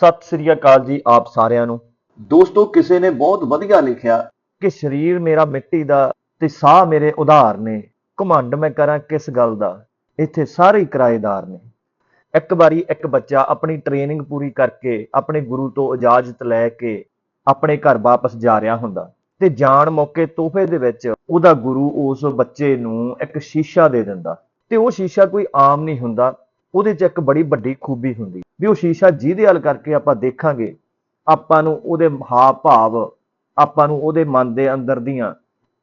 ਸਤਿ ਸ੍ਰੀ ਅਕਾਲ ਜੀ ਆਪ ਸਾਰਿਆਂ ਨੂੰ। ਦੋਸਤੋ ਕਿਸੇ ਨੇ ਬਹੁਤ ਵਧੀਆ ਲਿਖਿਆ। ਕਿ ਸਰੀਰ ਮੇਰਾ ਮਿੱਟੀ ਦਾ ਤੇ ਸਾਹ ਮੇਰੇ ਉਧਾਰ ਨੇ। ਘਮੰਡ ਮੈਂ ਕਰਾਂ ਕਿਸ ਗੱਲ ਦਾ? ਇੱਥੇ ਸਾਰੇ ਹੀ ਕਿਰਾਏਦਾਰ ਨੇ। ਇੱਕ ਵਾਰੀ ਇੱਕ ਬੱਚਾ ਆਪਣੀ ਟ੍ਰੇਨਿੰਗ ਪੂਰੀ ਕਰਕੇ ਆਪਣੇ ਗੁਰੂ ਤੋਂ ਇਜਾਜ਼ਤ ਲੈ ਕੇ ਆਪਣੇ ਘਰ ਵਾਪਸ ਜਾ ਰਿਹਾ ਹੁੰਦਾ ਤੇ ਜਾਣ ਮੌਕੇ ਤੋਹਫੇ ਦੇ ਵਿੱਚ ਉਹਦਾ ਗੁਰੂ ਉਸ ਬੱਚੇ ਨੂੰ ਇੱਕ ਸ਼ੀਸ਼ਾ ਦੇ ਦਿੰਦਾ ਤੇ ਉਹ ਸ਼ੀਸ਼ਾ ਕੋਈ ਆਮ ਨਹੀਂ ਹੁੰਦਾ। ਉਹਦੇ 'ਚ ਇੱਕ ਬੜੀ ਵੱਡੀ ਖੂਬੀ ਹੁੰਦੀ। ਵੀ ਉਹ ਸ਼ੀਸ਼ਾ ਜਿਹਦੇ ਹੱਲ ਕਰਕੇ ਆਪਾਂ ਦੇਖਾਂਗੇ, ਆਪਾਂ ਨੂੰ ਉਹਦੇ ਹਾਵ ਭਾਵ ਆਪਾਂ ਨੂੰ ਉਹਦੇ ਮਨ ਦੇ ਅੰਦਰ ਦੀਆਂ,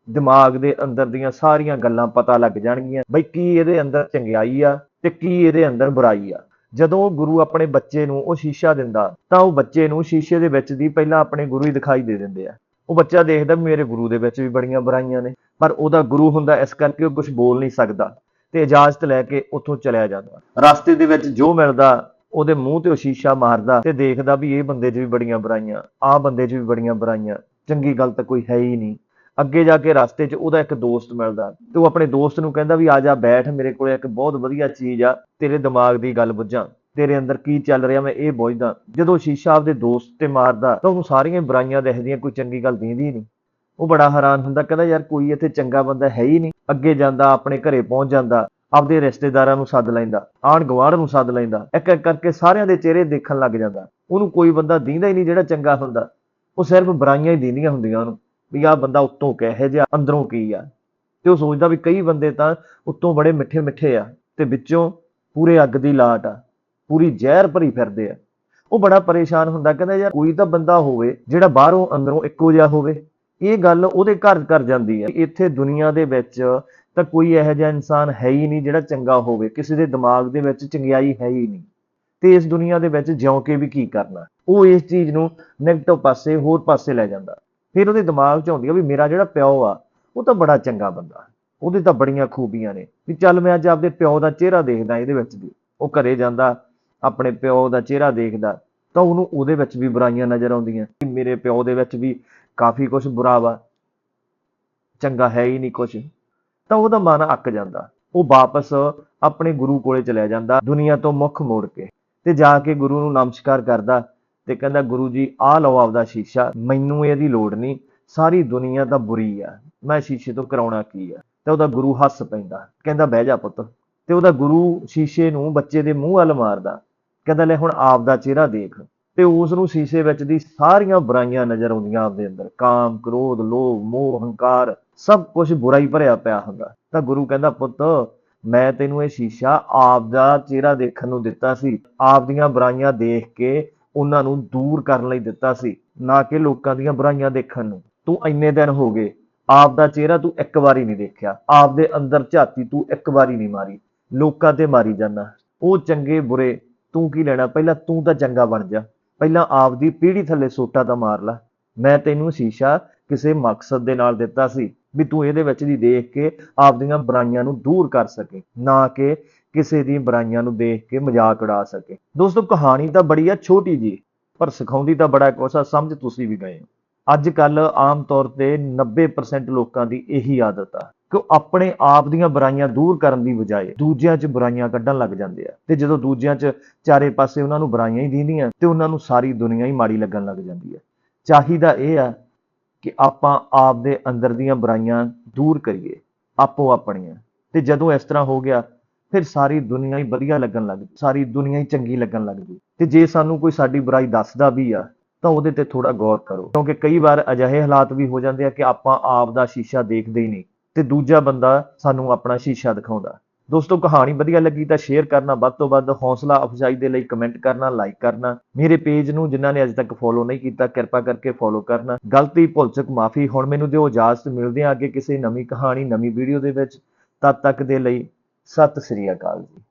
ਦਿਮਾਗ ਦੇ ਅੰਦਰ ਦੀਆਂ ਸਾਰੀਆਂ ਗੱਲਾਂ ਪਤਾ ਲੱਗ ਜਾਣਗੀਆਂ ਬਈ ਕੀ ਇਹਦੇ ਅੰਦਰ ਚੰਗਿਆਈ ਆ ਤੇ ਕੀ ਇਹਦੇ ਅੰਦਰ ਬੁਰਾਈ ਆ। ਜਦੋਂ ਉਹ ਗੁਰੂ ਆਪਣੇ ਬੱਚੇ ਨੂੰ ਉਹ ਸ਼ੀਸ਼ਾ ਦਿੰਦਾ, ਤਾਂ ਉਹ ਬੱਚੇ ਨੂੰ ਸ਼ੀਸ਼ੇ ਦੇ ਵਿੱਚ ਦੀ ਪਹਿਲਾਂ ਆਪਣੇ ਗੁਰੂ ਹੀ ਦਿਖਾਈ ਦੇ ਦਿੰਦੇ ਆ। ਉਹ ਬੱਚਾ ਦੇਖਦਾ ਵੀ ਮੇਰੇ ਗੁਰੂ ਦੇ ਵਿੱਚ ਵੀ ਬੜੀਆਂ ਬੁਰਾਈਆਂ ਨੇ, ਪਰ ਉਹਦਾ ਗੁਰੂ ਹੁੰਦਾ ਇਸ ਕਰਕੇ ਉਹ ਕੁਝ ਬੋਲ ਨਹੀਂ ਸਕਦਾ। ਤੇ ਇਜਾਜ਼ਤ ਲੈ ਕੇ ਉੱਥੋਂ ਚਲਿਆ ਜਾਂਦਾ। ਰਸਤੇ ਦੇ ਵਿੱਚ ਜੋ ਮਿਲਦਾ, ਉਹਦੇ ਮੂੰਹ ਤੇ ਉਹ ਸ਼ੀਸ਼ਾ ਮਾਰਦਾ ਤੇ ਦੇਖਦਾ ਵੀ ਇਹ ਬੰਦੇ 'ਚ ਵੀ ਬੜੀਆਂ ਬੁਰਾਈਆਂ, ਆਹ ਬੰਦੇ 'ਚ ਵੀ ਬੜੀਆਂ ਬੁਰਾਈਆਂ, ਚੰਗੀ ਗੱਲ ਤਾਂ ਕੋਈ ਹੈ ਹੀ ਨਹੀਂ। ਅੱਗੇ ਜਾ ਕੇ ਰਸਤੇ 'ਚ ਉਹਦਾ ਇੱਕ ਦੋਸਤ ਮਿਲਦਾ ਤੇ ਉਹ ਆਪਣੇ ਦੋਸਤ ਨੂੰ ਕਹਿੰਦਾ ਵੀ ਆ ਜਾ ਬੈਠ, ਮੇਰੇ ਕੋਲ ਇੱਕ ਬਹੁਤ ਵਧੀਆ ਚੀਜ਼ ਆ, ਤੇਰੇ ਦਿਮਾਗ ਦੀ ਗੱਲ ਬੁੱਝਾਂ, ਤੇਰੇ ਅੰਦਰ ਕੀ ਚੱਲ ਰਿਹਾ ਮੈਂ ਇਹ ਬੁੱਝਦਾ। ਜਦੋਂ ਸ਼ੀਸ਼ਾ ਆਪਦੇ ਦੋਸਤ ਤੇ ਮਾਰਦਾ ਤਾਂ ਉਹਨੂੰ ਸਾਰੀਆਂ ਬੁਰਾਈਆਂ ਦਿਖਦੀਆਂ ਕੋਈ ਚੰਗੀ ਗੱਲ ਦਿਖਦੀ ਨਹੀਂ। ਉਹ ਬੜਾ ਹੈਰਾਨ ਹੁੰਦਾ, ਕਹਿੰਦਾ ਯਾਰ ਕੋਈ ਇੱਥੇ ਚੰਗਾ ਬੰਦਾ ਹੈ ਹੀ ਨਹੀਂ, ਅੱਗੇ ਜਾਂਦਾ, ਆਪਣੇ ਘਰੇ ਪਹੁੰਚ ਜਾਂਦਾ, ਆਪਦੇ ਰਿਸ਼ਤੇਦਾਰਾਂ ਨੂੰ ਸੱਦ ਲੈਂਦਾ ਆਣ ਗੁਆਂਢ ਨੂੰ ਸੱਦ ਲੈਂਦਾ, ਇੱਕ ਇੱਕ ਕਰਕੇ ਸਾਰਿਆਂ ਦੇ ਚਿਹਰੇ ਦੇਖਣ ਲੱਗ ਜਾਂਦਾ, ਉਹਨੂੰ ਕੋਈ ਬੰਦਾ ਦੀਂਦਾ ਹੀ ਨਹੀਂ ਜਿਹੜਾ ਚੰਗਾ ਹੁੰਦਾ, ਉਹ ਸਿਰਫ ਬੁਰਾਈਆਂ ਹੀ ਦੀਂਦੀਆਂ ਹੁੰਦੀਆਂ ਉਹਨੂੰ, ਵੀ ਆਹ ਬੰਦਾ ਉੱਤੋਂ ਕਿਹੋ ਜਿਹਾ, ਅੰਦਰੋਂ ਕੀ ਆ, ਤੇ ਉਹ ਸੋਚਦਾ ਵੀ ਕਈ ਬੰਦੇ ਤਾਂ ਉੱਤੋਂ ਬੜੇ ਮਿੱਠੇ ਮਿੱਠੇ ਆ, ਤੇ ਵਿੱਚੋਂ ਪੂਰੇ ਅੱਗ ਦੀ ਲਾਟ ਆ, ਪੂਰੀ ਜ਼ਹਿਰ ਭਰੀ ਫਿਰਦੇ ਆ, ਉਹ ਬੜਾ ਪਰੇਸ਼ਾਨ ਹੁੰਦਾ, ਕਹਿੰਦਾ ਯਾਰ ਕੋਈ ਤਾਂ ਬੰਦਾ ਹੋਵੇ ਜਿਹੜਾ ਬਾਹਰੋਂ ਅੰਦਰੋਂ ਇੱਕੋ ਜਿਹਾ ਹੋਵੇ ਇਹ ਗੱਲ ਉਹਦੇ ਘਰ ਕਰ ਜਾਂਦੀ ਹੈ। ਇੱਥੇ ਦੁਨੀਆ ਦੇ ਵਿੱਚ ਤਾਂ ਕੋਈ ਇਹੋ ਜਿਹਾ ਇਨਸਾਨ ਹੈ ਹੀ ਨਹੀਂ ਜਿਹੜਾ ਚੰਗਾ ਹੋਵੇ। ਕਿਸੇ ਦੇ ਦਿਮਾਗ ਦੇ ਵਿੱਚ ਚੰਗਿਆਈ ਹੈ ਹੀ ਨਹੀਂ। ਤੇ ਇਸ ਦੁਨੀਆ ਦੇ ਵਿੱਚ ਜਿਉਂ ਕੇ ਵੀ ਕੀ ਕਰਨਾ? ਉਹ ਇਸ ਚੀਜ਼ ਨੂੰ ਨੈਗੇਟਿਵ ਪਾਸੇ, ਹੋਰ ਪਾਸੇ ਲੈ ਜਾਂਦਾ। ਫਿਰ ਉਹਦੇ ਦਿਮਾਗ 'ਚ ਆਉਂਦੀ ਆ ਵੀ ਮੇਰਾ ਜਿਹੜਾ ਪਿਓ ਆ, ਉਹ ਤਾਂ ਬੜਾ ਚੰਗਾ ਬੰਦਾ। ਉਹਦੇ ਤਾਂ ਬੜੀਆਂ ਖੂਬੀਆਂ ਨੇ। ਵੀ ਚੱਲ ਮੈਂ ਅੱਜ ਆਪਦੇ ਪਿਓ ਦਾ ਚਿਹਰਾ ਦੇਖਦਾ ਇਹਦੇ ਵਿੱਚ ਵੀ। ਉਹ ਘਰੇ ਜਾਂਦਾ, ਆਪਣੇ ਪਿਓ ਦਾ ਚਿਹਰਾ ਦੇਖਦਾ, ਤਾਂ ਉਹਨੂੰ ਉਹਦੇ ਵਿੱਚ ਵੀ ਬੁਰਾਈਆਂ ਨਜ਼ਰ ਆਉਂਦੀਆਂ। ਕਿ ਮੇਰੇ ਪਿਓ ਦੇ ਵਿੱਚ ਵੀ ਕਾਫੀ ਕੁਝ ਬੁਰਾ ਵਾ, ਚੰਗਾ ਹੈ ਹੀ ਨਹੀਂ ਕੁਝ ਤਾਂ ਉਹਦਾ ਮਨ ਅੱਕ ਜਾਂਦਾ। ਉਹ ਵਾਪਸ ਆਪਣੇ ਗੁਰੂ ਕੋਲੇ ਚਲਿਆ ਜਾਂਦਾ, ਦੁਨੀਆ ਤੋਂ ਮੁੱਖ ਮੋੜ ਕੇ। ਤੇ ਜਾ ਕੇ ਗੁਰੂ ਨੂੰ ਨਮਸਕਾਰ ਕਰਦਾ ਤੇ ਕਹਿੰਦਾ, ਗੁਰੂ ਜੀ, ਆਹ ਲਓ ਆਪਦਾ ਸ਼ੀਸ਼ਾ, ਮੈਨੂੰ ਇਹਦੀ ਲੋੜ ਨਹੀਂ, ਸਾਰੀ ਦੁਨੀਆ ਤਾਂ ਬੁਰੀ ਆ, ਮੈਂ ਸ਼ੀਸ਼ੇ ਤੋਂ ਕਰਾਉਣਾ ਕੀ ਆ? ਤੇ ਉਹਦਾ ਗੁਰੂ ਹੱਸ ਪੈਂਦਾ, ਕਹਿੰਦਾ, ਬਹਿ ਜਾ ਪੁੱਤ। ਤੇ ਉਹਦਾ ਗੁਰੂ ਸ਼ੀਸ਼ੇ ਨੂੰ ਬੱਚੇ ਦੇ ਮੂੰਹ ਵੱਲ ਮਾਰਦਾ, ਕਹਿੰਦਾ, ਲੈ ਹੁਣ ਆਪਦਾ ਚਿਹਰਾ ਦੇਖ। ਤੇ ਉਸ ਨੂੰ ਸ਼ੀਸ਼ੇ ਵਿੱਚ ਦੀ ਸਾਰੀਆਂ ਬੁਰਾਈਆਂ ਨਜ਼ਰ ਆਉਂਦੀਆਂ ਆਪਦੇ ਅੰਦਰ। ਕਾਮ, ਕ੍ਰੋਧ, ਲੋਭ, ਮੋਹ, ਹੰਕਾਰ, ਸਭ ਕੁਝ ਬੁਰਾਈ ਭਰਿਆ ਪਿਆ ਹੁੰਦਾ। ਤਾਂ ਗੁਰੂ ਕਹਿੰਦਾ, ਪੁੱਤ, ਮੈਂ ਤੈਨੂੰ ਇਹ ਸ਼ੀਸ਼ਾ ਆਪ ਦਾ ਚਿਹਰਾ ਦੇਖਣ ਨੂੰ ਦਿੱਤਾ ਸੀ। ਆਪ ਦੀਆਂ ਬੁਰਾਈਆਂ ਦੇਖ ਕੇ ਉਹਨਾਂ ਨੂੰ ਦੂਰ ਕਰਨ ਲਈ ਦਿੱਤਾ ਸੀ, ਨਾ ਕਿ ਲੋਕਾਂ ਦੀਆਂ ਬੁਰਾਈਆਂ ਦੇਖਣ ਨੂੰ। ਤੂੰ ਇੰਨੇ ਦਿਨ ਹੋ ਗਏ, ਆਪ ਦਾ ਚਿਹਰਾ ਤੂੰ ਇੱਕ ਵਾਰੀ ਨਹੀਂ ਦੇਖਿਆ। ਆਪ ਦੇ ਅੰਦਰ ਝਾਤੀ ਤੂੰ ਇੱਕ ਵਾਰੀ ਨਹੀਂ ਮਾਰੀ। ਲੋਕਾਂ ਤੇ ਮਾਰੀ ਜਾਂਦਾ। ਉਹ ਚੰਗੇ, ਬੁਰੇ, ਤੂੰ ਕੀ ਲੈਣਾ? ਪਹਿਲਾਂ ਤੂੰ ਤਾਂ ਚੰਗਾ ਬਣ ਜਾ। ਪਹਿਲਾਂ ਆਪਦੀ ਪੀੜੀ ਥੱਲੇ ਸੋਟਾ ਤਾਂ ਮਾਰ ਲੈ। ਮੈਂ ਤੈਨੂੰ ਸ਼ੀਸ਼ਾ ਕਿਸੇ ਮਕਸਦ ਦੇ ਨਾਲ ਦਿੱਤਾ ਸੀ ਵੀ ਤੂੰ ਇਹਦੇ ਵਿੱਚ ਦੀ ਦੇਖ ਕੇ ਆਪਦੀਆਂ ਬੁਰਾਈਆਂ ਨੂੰ ਦੂਰ ਕਰ ਸਕੇ, ਨਾ ਕਿ ਕਿਸੇ ਦੀ ਬੁਰਾਈਆਂ ਨੂੰ ਦੇਖ ਕੇ ਮਜ਼ਾਕ ਉਡਾ ਸਕੇ। ਦੋਸਤੋ, ਕਹਾਣੀ ਤਾਂ ਬੜੀ ਆ, ਛੋਟੀ ਜੀ ਪਰ ਸਿਖਾਉਂਦੀ ਤਾਂ ਬੜਾ ਕੁਛ ਆ, ਸਮਝ ਤੁਸੀਂ ਵੀ ਗਏ ਹੋ। ਅੱਜ ਕੱਲ ਆਮ ਤੌਰ ਤੇ 90% ਲੋਕਾਂ ਦੀ ਇਹੀ ਆਦਤ ਆ। ਕਿ ਉਹ ਆਪਣੇ ਆਪ ਦੀਆਂ ਬੁਰਾਈਆਂ ਦੂਰ ਕਰਨ ਦੀ ਬਜਾਏ ਦੂਜਿਆਂ 'ਚ ਬੁਰਾਈਆਂ ਕੱਢਣ ਲੱਗ ਜਾਂਦੇ ਆ। ਤੇ ਜਦੋਂ ਦੂਜਿਆਂ 'ਚ ਚਾਰੇ ਪਾਸੇ ਉਹਨਾਂ ਨੂੰ ਬੁਰਾਈਆਂ ਹੀ ਦਿੰਦੀਆਂ, ਤੇ ਉਹਨਾਂ ਨੂੰ ਸਾਰੀ ਦੁਨੀਆ ਹੀ ਮਾੜੀ ਲੱਗਣ ਲੱਗ ਜਾਂਦੀ ਹੈ ਚਾਹੀਦਾ ਇਹ ਆ ਕਿ ਆਪਾਂ ਆਪ ਦੇ ਅੰਦਰ ਦੀਆਂ ਬੁਰਾਈਆਂ ਦੂਰ ਕਰੀਏ, ਆਪੋ ਆਪਣੀਆਂ। ਤੇ ਜਦੋਂ ਇਸ ਤਰ੍ਹਾਂ ਹੋ ਗਿਆ, ਫਿਰ ਸਾਰੀ ਦੁਨੀਆ ਹੀ ਵਧੀਆ ਲੱਗਣ ਲੱਗ, ਸਾਰੀ ਦੁਨੀਆ ਹੀ ਚੰਗੀ ਲੱਗਣ ਲੱਗ ਗਈ। ਤੇ ਜੇ ਸਾਨੂੰ ਕੋਈ ਸਾਡੀ ਬੁਰਾਈ ਦੱਸਦਾ ਵੀ ਆ, ਤਾਂ ਉਹਦੇ ਤੇ ਥੋੜਾ ਗੌਰ ਕਰੋ। ਕਿਉਂਕਿ ਕਈ ਵਾਰ ਅਜਿਹੇ ਹਾਲਾਤ ਵੀ ਹੋ ਜਾਂਦੇ ਆ ਕਿ ਆਪਾਂ ਆਪ ਦਾ ਸ਼ੀਸ਼ਾ ਦੇਖਦੇ ਹੀ ਨਹੀਂ। ਤੇ ਦੂਜਾ ਬੰਦਾ ਸਾਨੂੰ ਆਪਣਾ ਸ਼ੀਸ਼ਾ ਦਿਖਾਉਂਦਾ। ਦੋਸਤੋ, ਕਹਾਣੀ ਵਧੀਆ ਲੱਗੀ ਤਾਂ ਸ਼ੇਅਰ ਕਰਨਾ, ਵੱਧ ਤੋਂ ਵੱਧ ਹੌਸਲਾ ਅਫਜ਼ਾਈ ਦੇ ਲਈ ਕਮੈਂਟ ਕਰਨਾ ਲਾਈਕ ਕਰਨਾ। ਮੇਰੇ ਪੇਜ ਨੂੰ ਜਿਨ੍ਹਾਂ ਨੇ ਅਜੇ ਤੱਕ ਫੋਲੋ ਨਹੀਂ ਕੀਤਾ, ਕਿਰਪਾ ਕਰਕੇ ਫੋਲੋ ਕਰਨਾ। ਗਲਤੀ ਭੁੱਲ ਚੁੱਕ ਮਾਫੀ, ਹੁਣ ਮੈਨੂੰ ਦਿਓ ਇਜਾਜ਼ਤ, ਮਿਲਦੇ ਹਾਂ ਅੱਗੇ ਕਿਸੇ ਨਵੀਂ ਕਹਾਣੀ, ਨਵੀਂ ਵੀਡੀਓ ਦੇ ਵਿੱਚ। ਤਦ ਤੱਕ ਦੇ ਲਈ ਸਤਿ ਸ੍ਰੀ ਅਕਾਲ ਜੀ।